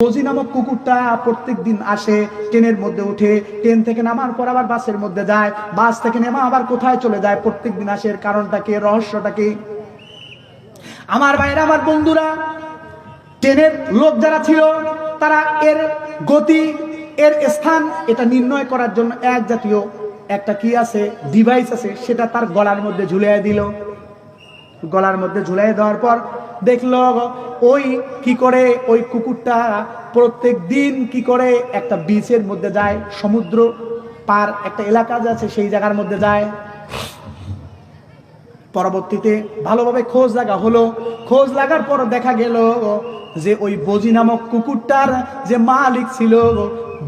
ফৌজি নামক কুকুরটা প্রত্যেক দিন আসে, ট্রেনের মধ্যে উঠে ট্রেন থেকে নামার পর আবার বাসের মধ্যে যায়, বাস থেকে নেমা আবার কোথায় চলে যায় প্রত্যেক দিন আসে। এর কারণটা কি রহস্যটা কি? আমার বাইরে আমার বন্ধুরা, ট্রেনের লোক যারা ছিল, তারা এর গতি, এর স্থান এটা নির্ণয় করার জন্য এক জাতীয় একটা কি আছে ডিভাইস আছে, সেটা তার গলার মধ্যে ঝুলিয়ে দিল। গলার মধ্যে ঝুলাই দেওয়ার পর দেখল, ওই কি করে, ওই কুকুরটা প্রত্যেক দিন কি করে একটা বিচের মধ্যে যায়, সমুদ্র পার একটা এলাকা আছে সেই জায়গার মধ্যে যায়। পরবর্তীতে ভালোভাবে খোঁজ লাগা হলো। খোঁজ লাগার পর দেখা গেল যে ওই বজি নামক কুকুরটার যে মালিক ছিল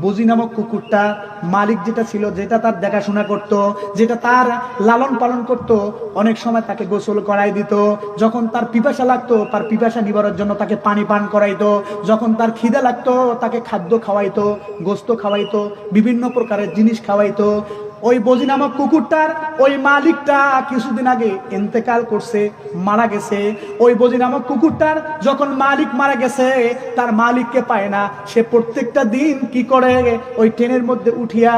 বজি নামক কুকুরটা মালিক যেটা ছিল, যেটা তার দেখাশোনা করত, যেটা তার লালন পালন করত, অনেক সময় তাকে গোসল করাই দিত। যখন তার পিপাসা লাগতো, তার পিপাসা নিবারের জন্য তাকে পানি পান করাইতো। যখন তার খিদে লাগতো, তাকে খাদ্য খাওয়াইতো, গোস্ত খাওয়াইতো, বিভিন্ন প্রকারের জিনিস খাওয়াইতো। ওই বজি নামক কুকুরটার ওই মালিকটা কিছুদিন আগে ইন্তেকাল করছে, মারা গেছে। ওই বজি নামক কুকুরটার যখন মালিক মারা গেছে, তার মালিককে পায় না। সে প্রত্যেকটা দিন কি করে? ওই ট্রেনের মধ্যে উঠিয়া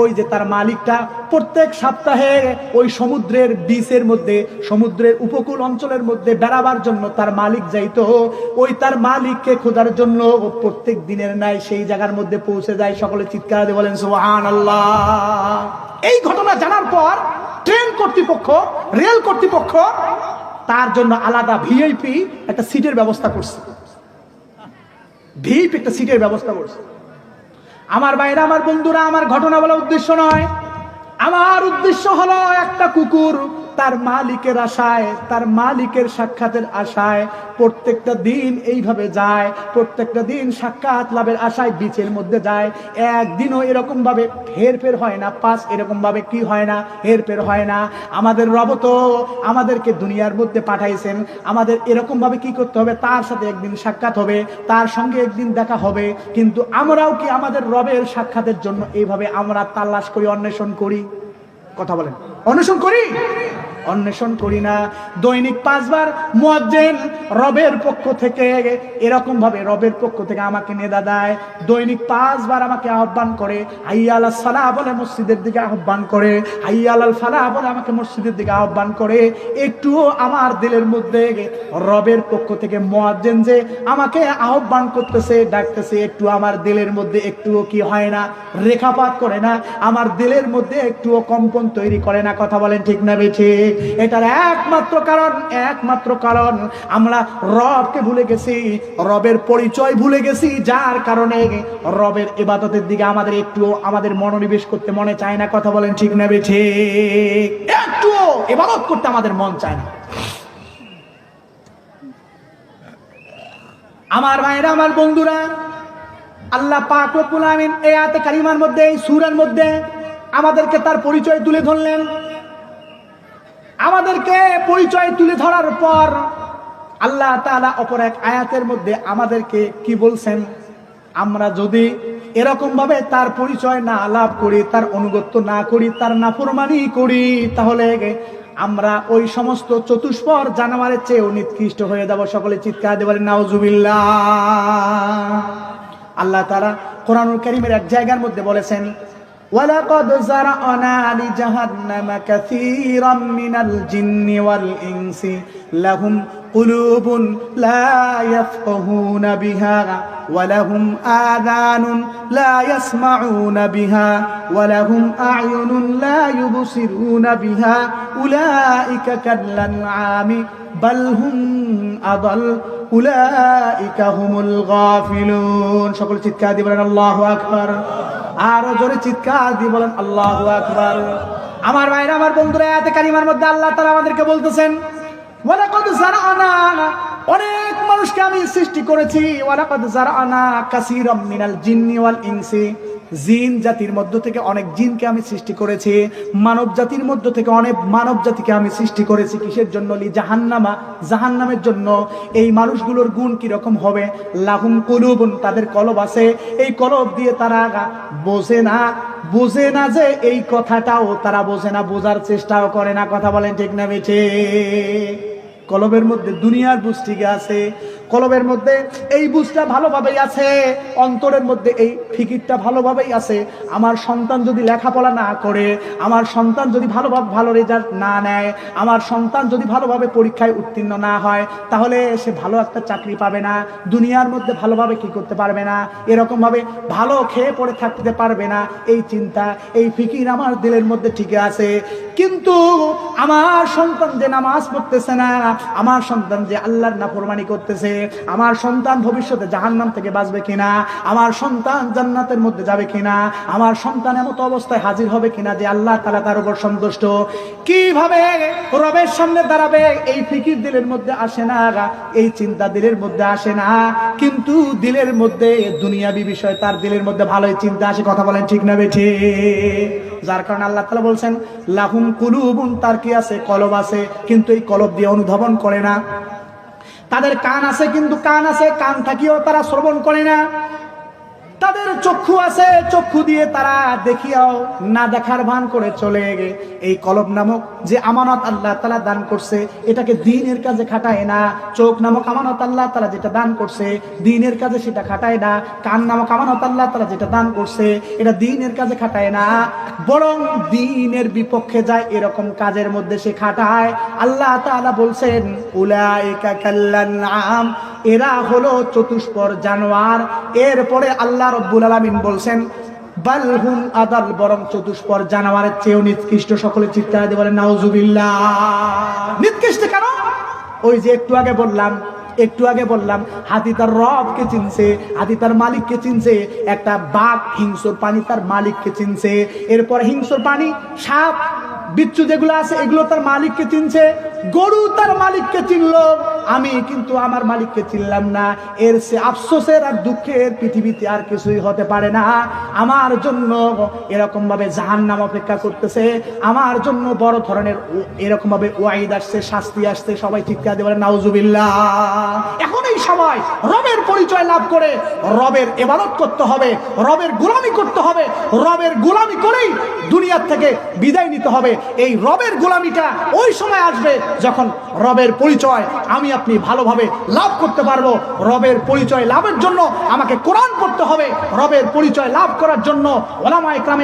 ওই যে তার মালিকটা প্রত্যেক সপ্তাহে ওই সমুদ্রের বিচের মধ্যে, সমুদ্রের উপকূল অঞ্চলের মধ্যে বেড়াবার জন্য তার মালিক যাইতো। ওই তার মালিককে খোঁজার জন্য প্রত্যেক দিনের নাই সেই জায়গার মধ্যে পৌঁছে যায়। সকলে চিৎকার বলেন সুবহান আল্লাহ এই ঘটনা জানার পর ট্রেন কর্তৃপক্ষ, রেল কর্তৃপক্ষ তার জন্য আলাদা ভিআইপি একটা সিটের ব্যবস্থা করছে। ভিআইপি একটা সিটের ব্যবস্থা করছে। আমার বাইরে আমার বন্ধুরা, আমার ঘটনা বলা উদ্দেশ্য নয়। আমার উদ্দেশ্য হলো একটা কুকুর তার মালিকের আশায়, তার মালিকের সাক্ষাতের আশায় প্রত্যেকটা দিন এইভাবে যায়, প্রত্যেকটা দিন সাক্ষাৎ লাভের আশায় বিচের মধ্যে যায়। একদিনও এরকম ভাবে হেরফের হয় না, পাস এরকমভাবে কি হয় না হেরফের হয় না। আমাদের রব তো আমাদেরকে দুনিয়ার মধ্যে পাঠাইছেন, আমাদের এরকমভাবে কি করতে হবে? তার সাথে একদিন সাক্ষাৎ হবে, তার সঙ্গে একদিন দেখা হবে। কিন্তু আমরাও কি আমাদের রবের সাক্ষাতের জন্য এইভাবে আমরা তালাশ করি, অন্বেষণ করি? কথা বলেন। অন্বেষণ করি? অন্বেষণ করি না। দৈনিক পাঁচবার মুয়াজ্জিন রবের পক্ষ থেকে এরকম ভাবে রবের পক্ষ থেকে আমাকে নেদা দেয়। দৈনিক পাঁচবার আমাকে আহ্বান করে, হাইয়াল সালাহ বলে মসজিদের দিকে আহ্বান করে, হাইয়াল ফালাহ বলে আমাকে মসজিদের দিকে আহ্বান করে। একটুও আমার দিলের মধ্যে রবের পক্ষ থেকে মুয়াজ্জিন যে আমাকে আহ্বান করতেছে, ডাকতেছে, একটু আমার দিলের মধ্যে একটুও কি হয় না, রেখাপাত করে না, আমার দিলের মধ্যে একটুও কম্পন তৈরি করে না কথা বলেন ঠিক না বেঠে? এটার একমাত্র কারণ একমাত্র কারণ, আমরা রবকে ভুলে গেছি, রবের পরিচয় ভুলে গেছি, যার কারণে রবের ইবাদতের দিকে আমাদের একটু আমাদের মনোনিবেশ করতে মনে চায় না, কথা বলেন ঠিক না বেঠে? একটুও ইবাদত করতে আমাদের মন চায় না। আমার ভাইরা, আমার বন্ধুরা, আল্লাহ পাক রব্বুল আমিন এই আয়াতে কারিমার মধ্যে, এই সূরার মধ্যে আমাদেরকে তার পরিচয় তুলে ধরলেন। আমাদেরকে পরিচয় তুলে ধরার পর আল্লাহ তাআলা অপর এক আয়াতের মধ্যে আমাদেরকে কি বলছেন? আমরা যদি এরকম ভাবে তার পরিচয় না লাভ করি, তার অনুগত্য না করি, তার নাফরমানি করি, তাহলে আমরা ওই সমস্ত চতুষ্পর জানোয়ারের চেয়েও নিকৃষ্ট হয়ে যাব। সকলে চিৎকার দেবেন নাউজুবিল্লাহ। আল্লাহ তারা কোরআনুল করিমের এক জায়গার মধ্যে বলেছেন ولقد زرعنا لجهنم كثيرا من الجن والإنس لهم قلوب لا يفقهون بها ولهم آذان لا يسمعون بها ولهم أعين لا يبصرون بها أولئك كالأنعام بل هم أضل أولئك هم الغافلون. شكرا تتكادي الله أكبر. আরও জোরে চিৎকার দিয়ে বলেন, আল্লাহ আকবার। আমার ভাইরা, আমার বন্ধুরা, এতে কারিমার মধ্যে আল্লাহ তারা আমাদেরকে বলতেছেন, ওয়ালাকাদ জারআনা অনেক মানুষকে আমি সৃষ্টি করেছি, ওয়ালাকাদ জারআনা কাসীরাম মিনাল জিন্নি ওয়াল ইনসি। জিন জাতির মধ্য থেকে অনেক জিনকে আমি সৃষ্টি করেছি, মানব জাতির মধ্য থেকে অনেক মানব জাতিকে আমি সৃষ্টি করেছি। কিসের জন্য? লি জাহান্নামা, জাহান্নামের জন্য। এই মানুষগুলোর গুণ কীরকম হবে? লাহুম কুলুবুন, তাদের কলব আছে। এই কলব দিয়ে তারা বোঝে না বোঝে না যে এই কথাটাও তারা বোঝে না, বোঝার চেষ্টাও করে না। কথা বলেন ঠিক না বেঠে কলবের মধ্যে দুনিয়ার বুঝ ঠিক আছে। কলবের মধ্যে, এই বুঝটা ভালোভাবেই আছে, অন্তরের মধ্যে এই ফিকিরটা ভালোভাবেই আছে। আমার সন্তান যদি লেখাপড়া না করে, আমার সন্তান যদি ভালোভাবে ভালো রেজাল্ট না নেয়, আমার সন্তান যদি ভালোভাবে পরীক্ষায় উত্তীর্ণ না হয়, তাহলে সে ভালো একটা চাকরি পাবে না, দুনিয়ার মধ্যে ভালোভাবে কি করতে পারবে না, এরকমভাবে ভালো খেয়ে পড়ে থাকতে পারবে না, এই চিন্তা, এই ফিকির আমার দিলের মধ্যে ঠিক আছে। কিন্তু আমার সন্তান যে নামাজ পড়তেছে না, আমার সন্তান যে আল্লাহর নাফরমানি করতেছে আমার সন্তান ভবিষ্যতে জাহান্নাম থেকে বাঁচবে কিনা? আমার সন্তান জান্নাতের মধ্যে যাবে কিনা? আমার সন্তান এমত অবস্থায় হাজির হবে কিনা যে আল্লাহ তালা তার উপর সন্তুষ্ট? কীভাবে রবের সামনে দাঁড়াবে? এই ফিকির দিলের মধ্যে আসে না এই চিন্তা দিলের মধ্যে আসে না। কিন্তু দিলের মধ্যে, দুনিয়াবি বিষয়, তার দিলের মধ্যে ভালোই চিন্তা আসে। কথা বলেন ঠিক না বেঠে যার কারণে আল্লাহ তালা বলছেন, লাহুম কুলুবুন, তার কি আছে? কলব আছে। কিন্তু এই কলব দিয়ে অনুধাবন করে না। তাদের কান আছে কিন্তু কান আছে কান থাকিও তারা শ্রবণ করে না। তাদের চক্ষু আছে, চক্ষু দিয়ে তারা দেখিয়াও না দেখার ভান করে চলে গে এই কলব নামক যে আমানত আল্লাহ তালা দান করছে, এটাকে দিনের কাজে খাটায় না, চোখ নামক আমানত আল্লাহ তালা যেটা দান করছে, দিনের কাজে সেটা খাটায় না, কান নামক আমানত আল্লাহ তালা যেটা দান করছে, এটা দিনের কাজে খাটায় না, বরং দিনের বিপক্ষে যায় এরকম কাজের মধ্যে সে খাটায়। আল্লাহ তাআলা বলছেন কাল্লান নাম এরা হলো চতুষ্পর জানোয়ার, এরপরে আল্লাহ রব্বুল আলামিন বলছেন বালহুম আদাল বরং চতুষ্পর জানোয়ারের চেয়েও নিকৃষ্ট সকলে চিৎকার দিয়ে বলেন নাউজুবিল্লাহ। নিকৃষ্ট কেন? ওই যে একটু আগে বললাম, একটু আগে বললাম, হাতি তার রবকে চিনছে, হাতি তার মালিককে চিনছে, একটা বাঘ হিংস্র পানি তার মালিককে চিনছে। এরপর হিংস্র পানি সাপ, বিচ্ছু যেগুলো আছে, এগুলো তার মালিককে চিনছে, গরু তার মালিককে চিনলো। আমি কিন্তু আমার মালিককে চিনলাম না। এর সে আফসোসের আর দুঃখের পৃথিবীতে আর কিছুই হতে পারে না। আমার জন্য এরকম ভাবে জাহান নাম অপেক্ষা করতেছে। আমার জন্য বড় ধরনের ও- এরকম ভাবে ওয়াইদ আসছে, শাস্তি আসছে। সবাই চিৎকার দিয়ে বলে, নাউজুবিল্লাহ। এখন এই সময় রবের পরিচয় লাভ করে রবের এবারত করতে হবে, রবের গোলামি করতে হবে, রবের গোলামি করেই দুনিয়ার থেকে বিদায় নিতে হবে। এই রবের গোলামিটা ওই সময় আসবে যখন রবের পরিচয় আমি আপনি ভালোভাবে লাভ করতে পারব। রবের পরিচয় লাভের জন্য আমাকে কোরআন করতে হবে। রবের পরিচয় লাভ করার জন্য ওলামা ইকরামের